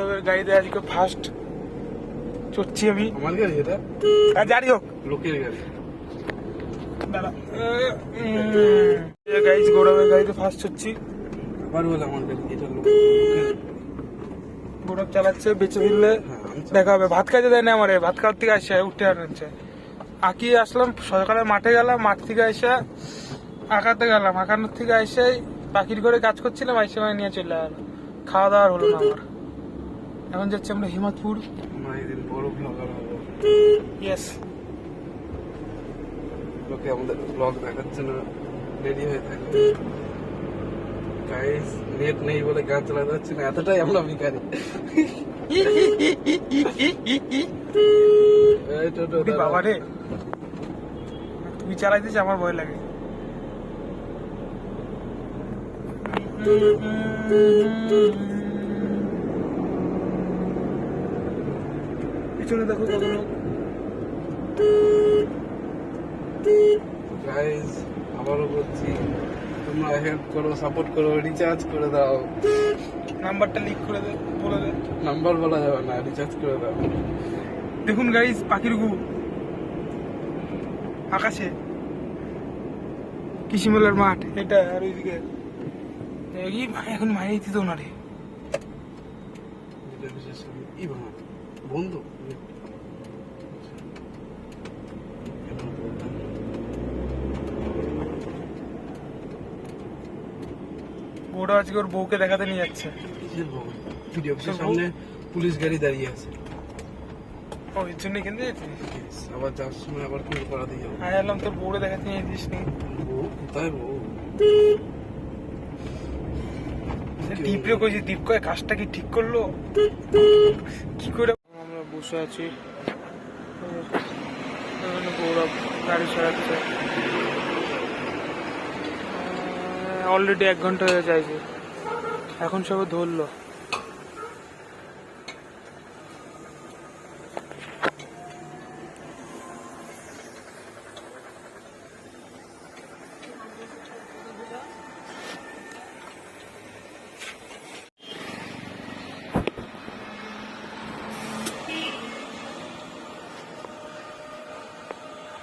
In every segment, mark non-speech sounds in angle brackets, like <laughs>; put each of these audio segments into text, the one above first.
গৌরবের গাড়িতে আজকে ফার্স্ট চড়ছি আমি। আমার গাড়ি এটা? আর জানি হোক। লোকের গাড়ি। গাইজ গৌরবের গাড়িতে ফার্স্ট চড়ছি। আবার বলে আমার গাড়ি এটা গৌরব চালাচ্ছে বেঁচে ফিরলে হ্যাঁ। দেখা হবে। ভাত খাইতে দেয় না আমারে। ভাত খাওয়ার থেকে আসে উঠতে আনছে আঁকি আসলাম সকালে মাঠে গেলাম মাঠ থেকে এসে আঁকাতে গেলাম। আঁকানোর থেকে এসে পাখির ঘরে কাজ করছিলাম আইসে মানে নিয়ে চলে গেল খাওয়া দাওয়া হলো না আমার। এখন যাচ্ছি আমরা হিমাতপুর। বড় ব্লগার হব। ইয়েস লোকে আমাদের ব্লগ দেখাচ্ছে না রেডি হয়ে গাইস নেট নেই বলে গান চালাতে পারছি না এতটাই আমরা ভিখারি। বাবা রে। তুই চালাইতেছি আমার ভয় লাগে। <laughs> <laughs> পিছনে দেখো লোক গাইস আবারও বলছি তোমরা হেল্প করো সাপোর্ট করো রিচার্জ করে দাও। নাম্বারটা লিক করে দে বলে দে। নাম্বার বলা যাবে না রিচার্জ করে দাও। দেখুন গাইস পাখির গু আকাশে। কৃষিমেলার মাঠ এটা আর ওইদিকে। এখন মারিয়ে দিত না রে বন্ধু। বউটা আজকে ওর বউকে দেখাতে নিয়ে যাচ্ছে। কিসের বন্ধু? ভিডিও অফিসের সামনে পুলিশ গাড়ি দাঁড়িয়ে আছে। ও এর জন্য আবার যাওয়ার সময় আবার করা দিয়ে আমি ভাবলাম তোর বউরে দেখাতে নিয়ে দিস নি। বউ কোথায় বউ? দীপরে কইছি দীপ কয়ে কাজটা কি ঠিক করল? কি করে বসে আছি। গৌরব গাড়ি সারাচ্ছে অলরেডি এক ঘণ্টা হয়ে যায় এখন সব ধরলো।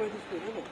声ですけども。